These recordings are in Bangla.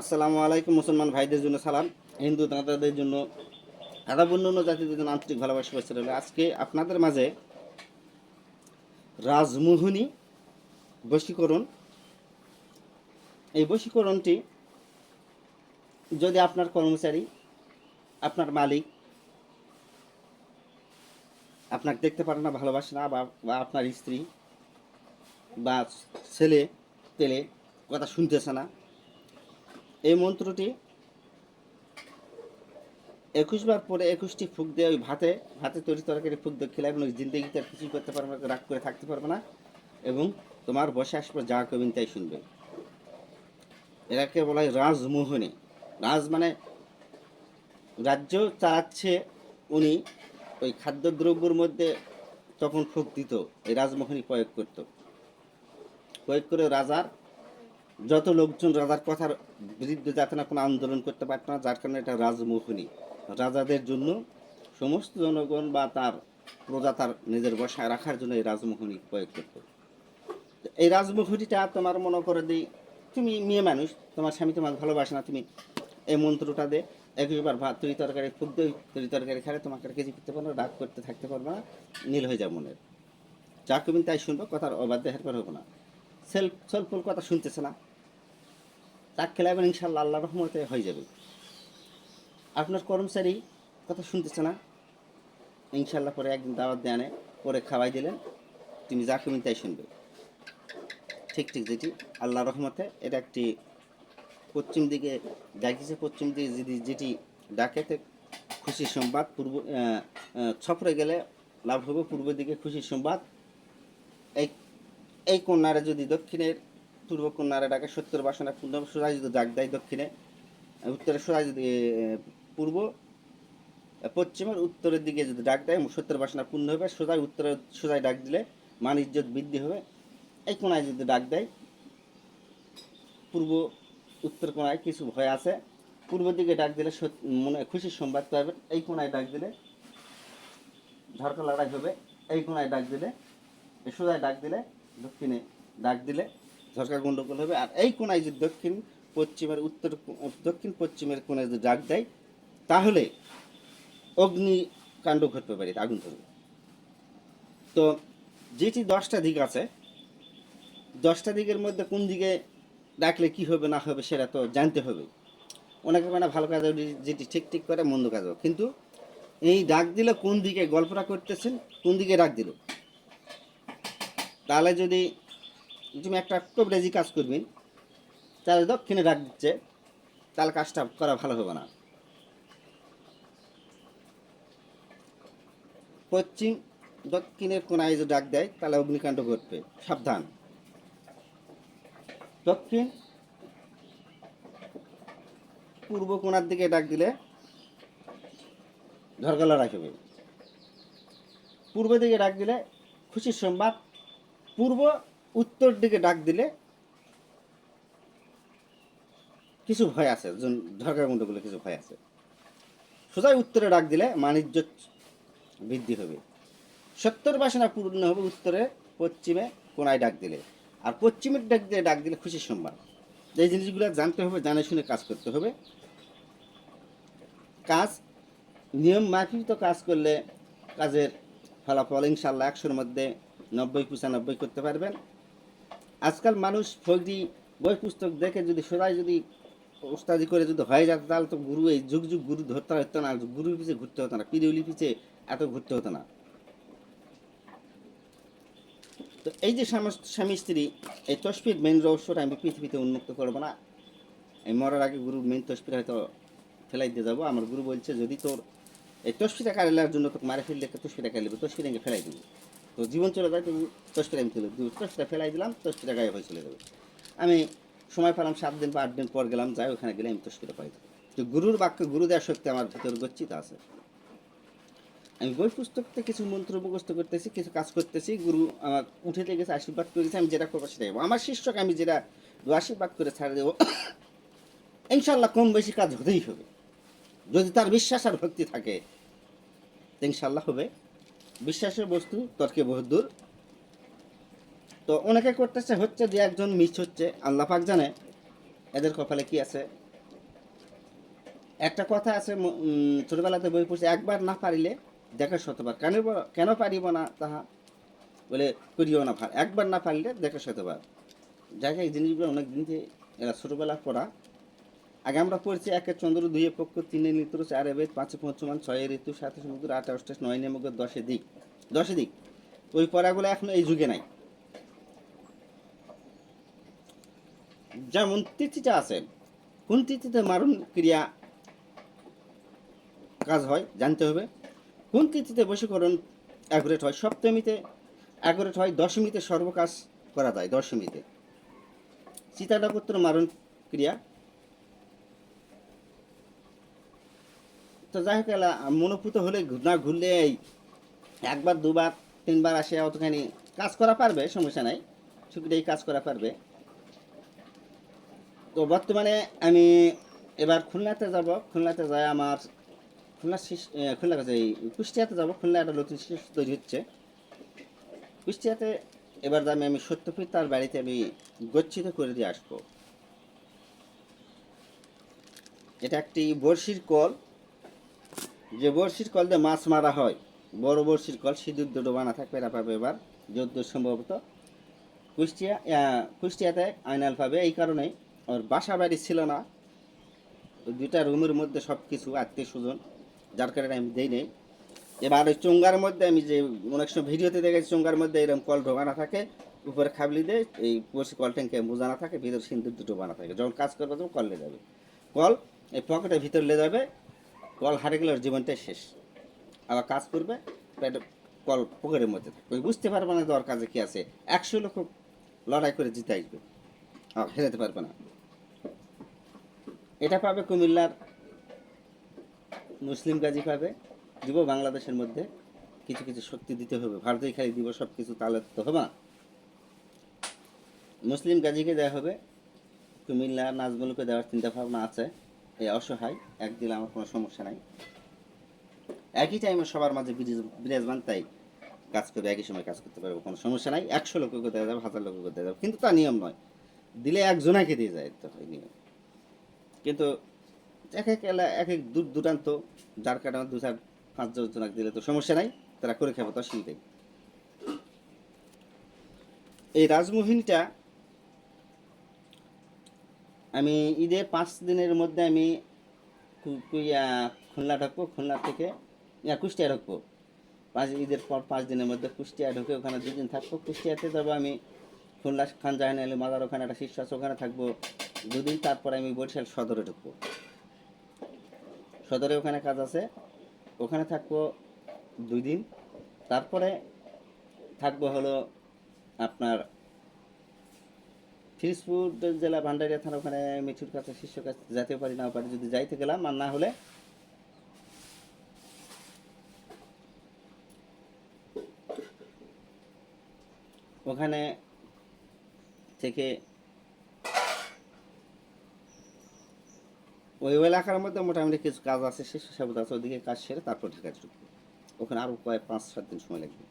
আসসালামু আলাইকুম, মুসলমান ভাইদের জন্য সালাম। হিন্দু দাদাদের জন্য আদাব অন্য জাতিদের জন্য আন্তরিক ভালোবাসা বসে রইল। আজকে আপনাদের মাঝে রাজমোহনী বশীকরণ। এই বশীকরণটি যদি আপনার কর্মচারী, আপনার মালিক আপনাকে দেখতে পারে না, ভালোবাসে না বা আপনার স্ত্রী বা ছেলে পেলে কথা শুনতেছে না এই মন্ত্রটি একুশ বার পরে একুশটি ফুক দিয়ে ওই ভাতে ভাতে তৈরি তরকারি ফুক দিয়ে খেলে এবং জিন্দগিতে কিছুই করতে পারবে না, রাগ করে থাকতে পারবে না এবং তোমার বসে আসবে যা কবিন তাই শুনবে। এটাকে বলা হয় রাজমোহনী। রাজ মানে রাজ্য চালাচ্ছে উনি ওই খাদ্যদ্রব্যের মধ্যে তখন ফুক দিত, এই রাজমোহনী প্রয়োগ করত। প্রয়োগ করে রাজার, যত লোকজন রাজার কথার বিরুদ্ধে যাতে না কোনো আন্দোলন করতে পারত না, যার কারণে এটা রাজমোহনী। রাজাদের জন্য সমস্ত জনগণ বা তার প্রজা তার নিজের বসায় রাখার জন্য এই রাজমোহনী প্রয়োগ করত। এই রাজমোহনীটা তোমার মনে করে দিই তুমি মেয়ে মানুষ, তোমার স্বামী তোমার ভালোবাসে না, তুমি এই মন্ত্রটা দে একবার ভাত তরি তরকারি ফুক দিয়ে তরি তরকারি খেলে তোমাকে কিছু করতে পারবে না, রাগ করতে থাকতে পারবে না, নীল হয়ে যাবে মনের। যা কবিন তাই শুনব, কথার অবাধ্য হেরপার হব না। সেল সলফুল কথা শুনতেছে না। তাক খেলাবেন ইনশাল্লাহ আল্লাহ রহমতে হয়ে যাবে। আপনার কর্মচারী কথা শুনতেছে না? ইনশাল্লাহ পরে একদিন দাওয়াত দিয়ে আনে পরে খাওয়াই দিলেন তুমি যা কমিন তাই শুনবে। ঠিক ঠিক যেটি আল্লাহ রহমতে এটা একটি পশ্চিম দিকে ডাকিছে পশ্চিম দিকে যদি যেটি ডাকেতে খুশির সংবাদ পূর্ব আহ, গেলে লাভ হবে পূর্ব দিকে খুশির সংবাদ। এই এই কন্যারে যদি দক্ষিণের পূর্ব কন্যারে ডাকে সত্তর বাসনা পূর্ণ যদি ডাক দেয় দক্ষিণে উত্তরে যদি পূর্ব পশ্চিমের উত্তরের দিকে যদি ডাক দেয় সত্তর বাসনা পূর্ণ হবে সোজা উত্তরে সোজায় ডাক দিলে মান বৃদ্ধি হবে। এই কোনায় যদি ডাক দেয়, পূর্ব, উত্তর কোনায় কিছু ভয় আছে, পূর্ব দিকে ডাক দিলে মনে খুশির সংবাদ পাবেন। এই কোনায় ডাক দিলে ঝড়কা লড়াই হবে। এই কোনায় ডাক দিলে, সোজায় ডাক দিলে দক্ষিণে ডাক দিলে ঝরকা গন্ডগোল হবে। আর এই কোনায় যদি দক্ষিণ পশ্চিমের উত্তর দক্ষিণ পশ্চিমের কোনায় যদি ডাক দেয়, তাহলে অগ্নিকাণ্ড ঘটতে পারে আগুন ধরবে। তো যেটি দশটা দিক আছে, দশটা দিকের মধ্যে কোন দিকে ডাকলে কি হবে, না হবে, সেটা তো জানতে হবে। অনেকে মানে ভালো কাজ যেটি ঠিক ঠিক করে, মন্দ কাজ কিন্তু এই ডাক দিলে কোন দিকে গল্পটা করতেছেন, কোন দিকে ডাক দিল? তাহলে যদি তুমি একটা কবিরাজি কাজ করবেন তাহলে দক্ষিণে ডাক দিচ্ছে, তাহলে কাজটা করা ভালো হবে না। পশ্চিম দক্ষিণের কোনায় যদি ডাক দেয়, তাহলে অগ্নিকাণ্ড ঘটবে, সাবধান। দক্ষিণ পূর্ব কোণার দিকে ডাক দিলে ঝরগলা রাখবে। পূর্ব দিকে ডাক দিলে খুশির সংবাদ, পূর্ব উত্তর দিকে ডাক দিলে কিছু ভয় আছে ঝরকা গুলো কিছু ভয় আছে। সোজাই উত্তরে ডাক দিলে বাণিজ্য বৃদ্ধি হবে। সত্তর বাসনা পূর্ণ হবে উত্তরে, পশ্চিমে কোনায় ডাক দিলে। আর পশ্চিমের ডাক দিয়ে ডাক দিলে খুশির সংবাদ এই জিনিসগুলো জানতে হবে, জানে শুনে কাজ করতে হবে। কাজ, নিয়ম মাফিক তো কাজ করলে কাজের ফলাফল ইনশাল্লাহ একশোর মধ্যে নব্বই, পঁচানব্বই করতে পারবেন। আজকাল মানুষ ফৌজি বই পুস্তক দেখে যদি সবাই যদি ওস্তাদি করে যদি হয়ে যেত তাহলে তো গুরু এই যুগ যুগ গুরু ধরতে হতো না গুরুর পিছিয়ে ঘুরতে হতো না পিরিউলি পিছিয়ে এত ঘুরতে হতো না। তো এই যে স্বামী- স্ত্রী, এই তসপির মেন রহস্যটা আমি পৃথিবীতে উন্মুক্ত করব না। এই মরার আগে গুরু মেন তসপির হয়তো ফেলাই দিয়ে যাব। আমার গুরু বলছে, যদি তোর এই তসপিটা কারেলার জন্য তোকে মারে ফেললে তসপিটা কাটলে তসপিটা আমি ফেলাই দিবি। তো জীবন চলে যায় তো তসপিটা আমি তুলে দিব তসপিটা ফেলাই দিলাম তসপিটা গায়ে হয়ে চলে যাবে। আমি সময় পেলাম, সাত দিন বা আট দিন পর গেলাম, যাই ওখানে গেলে আমি তসপিটা পাই। তো গুরুর বাক্য, গুরু দেওয়ার শক্তি আমার ভিতরে গচ্ছিত আছে। আমি বই পুস্তক থেকে কিছু মন্ত্র মুখস্থ করতেছি, কিছু কাজ করতেছি, গুরু আমার উঠে গেছে, আশীর্বাদ করেছে আমি যেটা করব সেটাই। আমার শিষ্যকে আমি যেটা আশীর্বাদ করে ছাড়ে দেবো ইনশাল্লাহ কম বেশি কাজ হতেই হবে। যদি তার বিশ্বাস আর ভক্তি থাকে ইনশাল্লাহ হবে। বিশ্বাসের বস্তু, তর্কে বহুদূর তো অনেকে করতেছে, হচ্ছে যে একজন মিস হচ্ছে, আল্লাহ পাক জানে। এদের কপালে কি আছে? একটা কথা আছে ছোটবেলাতে বই পড়ছে, একবার না পারিলে দেখা শতবার। কেন কেন পারিব না তাহা? বলে, করিও না একবার না পারলে দেখা শতবার। যাকে এই জিনিসগুলো অনেক দিন থেকে এরা ছোটবেলা পড়া আগে আমরা পড়ছি একে চন্দ্র দুইয়ে পক্ষ, তিনে নিত্র, চারে বেদ, পাঁচে পঞ্চমান, ছয়ে ঋতু সাথে সমুদ্র, আটে অষ্টাশ, নয় নেমক দশে দিক। দশে দিক। ওই পড়াগুলো এখন এই যুগে নাই। যেমন তিথিটা আছে, কোন তিথিতে মারণ ক্রিয়া কাজ হয় জানতে হবে। কোন তিথিতে বশীকরণ অ্যাকুরেট হয়? সপ্তমীতে অ্যাকুরেট হয়, দশমীতে সর্বকাজ করা যায়, দশমীতে। সীতা নক্ষত্র মারণ ক্রিয়া তো যাই হোক মনোপুত হলে না ঘুরলে একবার, দুবার, তিনবার আসে অতখানি কাজ করা পারবে, সমস্যা নাই। ছুটিটাই কাজ করা পারবে। তো বর্তমানে আমি এবার খুলনাতে যাব। খুলনাতে যাই আমার খুলনা খুলনা কাছে এই কুষ্টিয়াতে যাব। খুলনা একটা নতুন শিশু তৈরি হচ্ছে। কুষ্টিয়াতে এবার যাবে আমি সত্যপিত তার বাড়িতে আমি গচ্ছিত করে দিয়ে আসব। এটা একটি বড়শির কল। যে বড়শির কল দিয়ে মাছ মারা হয়, বড় বড়শির কল সিঁদুর দুটো বানা থাকবে এরা পাবে এবার, যদ্দূর সম্ভবত। কুষ্টিয়া কুষ্টিয়াতে আইনাল পাবে এই কারণেই ওর বাসা বাড়ি ছিল না। দুটা রুমের মধ্যে সব কিছু আত্মীয় স্বজন, যার কারণে আমি দেই নেই। এবার ওই চোঙ্গার মধ্যে আমি যে, অনেক সময় ভিডিওতে দেখেছি চোঙ্গার মধ্যে এরকম কল ঢোকানো থাকে, উপরে খাবলি দিয়ে এই বসে কল ট্যাঙ্কে বোঝানো থাকে, ভিতরে সিন্দুর দুটো বানা থাকে। যখন কাজ করবে তখন কল লে যাবে। কল এই পকেটের ভিতর লে যাবে কল হারে গেলে জীবনটাই শেষ। আবার কাজ করবে কল পকেটের মধ্যে থাকবে। বুঝতে পারবে না ওর কাজে কি আছে। একশো লোক লড়াই করে জিতে আসবে। হেরাতে পারবে না। এটা পাবে কুমিল্লার মুসলিম গাজী পাবে। দিব বাংলাদেশের মধ্যে কিছু কিছু শক্তি দিতে হবে। ভারতেই খালি দিব সব কিছু তাহলে তো হবে না। মুসলিম গাজীকে দেওয়া হবে। কুমিল্লা নাজমুলকে দেওয়ার চিন্তা ভাবনা আছে। এই অসহায় এক দিলে আমার কোনো সমস্যা নাই। একই টাইমে সবার মাঝে বিরাজ- বিরাজমান, তাই কাজ করবে একই সময় কাজ করতে পারব, কোনো সমস্যা নাই। একশো লোককে দেওয়া যাবে, হাজার লোককে দেওয়া যাবে, কিন্তু তা নিয়ম নয়। দিলে একজনাকে দিয়ে যায়, তো হয় নিয়ম। কিন্তু এক এক এলা এক এক দূর দূরান্ত, যার কারণে দু চার, পাঁচ জনাকে দিলে তো সমস্যা নাই, তারা করে খাবে, তো অসুবিধাই এই রাজমোহিনীটা আমি ঈদের পাঁচ দিনের মধ্যে আমি খুলনা ঢুকবো, খুলনা থেকে, ইয়া, কুষ্টিয়া ঢুকবো। পাঁচ ঈদের পর পাঁচ দিনের মধ্যে কুষ্টিয়া ঢুকে ওখানে দুদিন থাকব। কুষ্টিয়াতে যাব আমি খুলনা খান জাহান আলী মাদার ওখানে একটা শীর্ষ আছে ওখানে থাকব দুদিন। তারপরে আমি বরিশাল সদরে ঢুকবো। সদরে ওখানে কাজ আছে। ওখানে থাকব দুই দিন। তারপরে থাকব হলো আপনার ফিরিজপুর জেলা ভান্ডারিয়া থানা ওখানে মিঠুর কাছে শিষ্য কাছে যেতে পারি না পারি যদি যাইতে গেলাম, আর না হলে ওখানে থেকে ওই এলাকার মধ্যে মোটামুটি কিছু কাজ আছে শিশু সাবুদ আছে, ওদিকে কাজ সেরে তারপর ঢাকা ঢুকবো। ওখানে আরও কয়েক, পাঁচ, সাত দিন সময় লাগবে।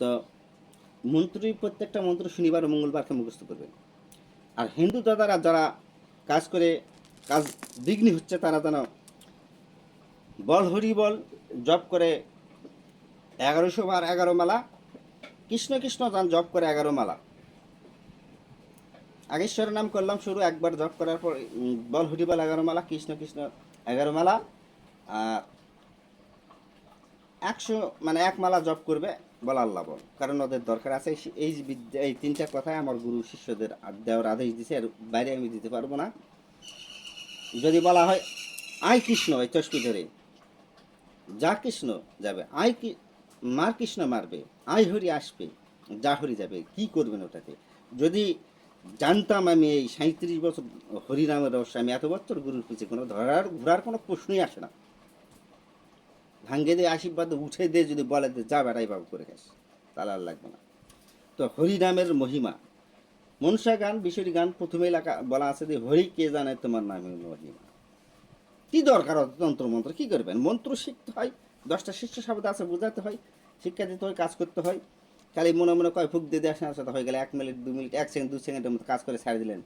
তো মন্ত্রী প্রত্যেকটা মন্ত্র শনিবার ও মঙ্গলবারকে মুখস্থ করবেন। আর হিন্দু দাদারা যারা কাজ করে, কাজ বিঘ্নি হচ্ছে, তারা যেন বল, হরি বল জব করে এগারোশো বার এগারো মালা, কৃষ্ণ কৃষ্ণ যান জপ করে এগারো মালা। আগেশ্বরের নাম করলাম শুরু, একবার জব করার পর বল, হরি বল, এগারো মালা, কৃষ্ণ কৃষ্ণ এগারো মালা, আর একশো মানে এক মালা জব করবে। বল আল্লাহ বল। কারণ ওদের দরকার আছে, এই- বিদ্যা, এই তিনটা কথাই আমার গুরু শিষ্যদের দেওয়ার আদেশ দিছে, এর বাইরে আমি দিতে পারব না। যদি বলা হয় আই কৃষ্ণ, এই তসপি ধরে। যা কৃষ্ণ যাবে আই কি, মার কৃষ্ণ মারবে আই হরি আসবে, যা হরি যাবে, কি করবেন ওটাতে? যদি জানতাম আমি এই সাঁত্রিশ বছর হরিনামের রহস্য, আমি এত বছর গুরুর পিছিয়ে কোনো ধরার, ঘোরার কোনো প্রশ্নই আসে না। ভাঙ্গে দিয়ে আশীর্বাদ উঠে দিয়ে যদি বলে যে বেড়াই বাবু করে খাস, তাহলে আর লাগবে না। তো হরিনামের মহিমা। মনসা গান বিশ্বরী গান, প্রথমে লেখা, বলা আছে যে হরি কে জানে তোমার নামে মহিমা। কি দরকার তন্ত্র মন্ত্র কী করবেন? মন্ত্র শিখতে হয়, দশটা শিষ্য শব্দ আছে, বোঝাতে হয়, শিক্ষা দিতে হয়, কাজ করতে হয়। খালি মনে মনে কয়, ফুক দিয়ে দেওয়ার সাথে হয়ে গেলে এক মিনিট, দু মিনিট, এক সেকেন্ড, দু সেকেন্ডের মতো কাজ করে ছাড়ে দিলেন।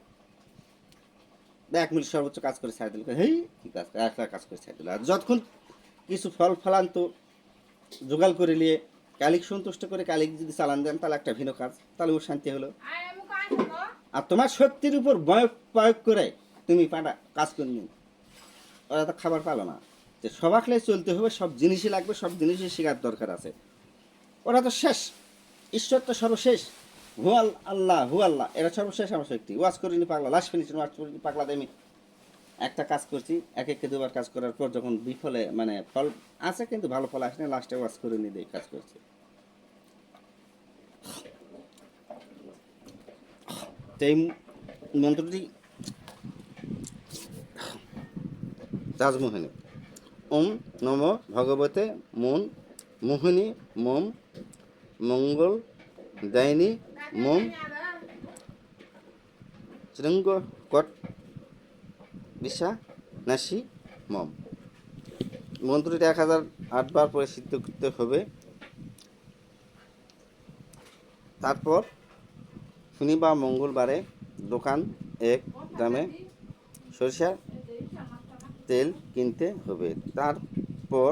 এক মিনিট সর্বোচ্চ কাজ করে ছাড় দিল হেই, কি কাজ একটা কাজ করে ছাড় দিল আর যতক্ষণ কিছু ফল ফলান্ত জোগাড় করে নিয়ে, কালিক সন্তুষ্ট করে কালিক যদি চালান দেন, তাহলে একটা ভিন্ন কাজ। তাহলে ওর শান্তি হলো। আর তোমার শক্তির উপর প্রয়োগ করে তুমি পাটা কাজ করে নিও। ওরা তো খাবার পালো না। যে সবাকলে চলতে হবে, সব জিনিসই লাগবে, সব জিনিসই শেখার দরকার আছে। ওরা তো শেষ। ঈশ্বর তো সর্বশেষ। হু আল্লাহ হু আল্লাহ এরা সর্বশেষ আমার শক্তি। ওয়াজ করিনি পাগলা লাস্ট ফিনিশন ওয়াজ করিনি পাগলা, দেমি। একটা কাজ করছি এক একে দুবার কাজ করার পর যখন বিফলে মানে ফল আছে কিন্তু ভালো ফল আসেনি লাস্টে ওয়াজ করে নিয়ে দিয়ে কাজ করছি। তো এই মন্ত্রটি রাজমোহিনী ওম নম ভগবতে মন মোহিনী মম মঙ্গল দায়নী মম শৃঙ্গ কট বিশা, নাসি, মম। মন্ত্রটি এক হাজার আটবার পরে সিদ্ধ করতে হবে। তারপর শনি বা মঙ্গলবারে দোকান এক দামে সরিষা তেল কিনতে হবে। তারপর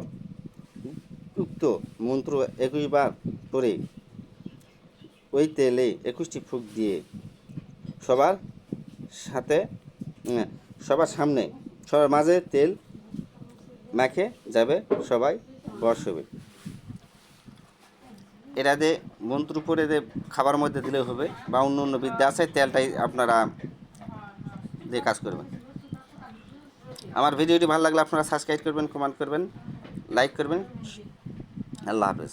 উক্ত মন্ত্র একুশ বার করে ওই তেলে একুশটি ফুক দিয়ে সবার সাথে সবার সামনে, সবার মাঝে তেল মাখে যাবে সবাই বসবে এটা দিয়ে মন্ত্র পরে দিয়ে খাবার মধ্যে দিলে হবে বা অন্য অন্য বিদ্যা আছে, তেলটাই আপনারা দিয়ে কাজ করবেন। আমার ভিডিওটি ভালো লাগলে আপনারা সাবস্ক্রাইব করবেন কমেন্ট করবেন লাইক করবেন। আল্লাহ হাফেজ।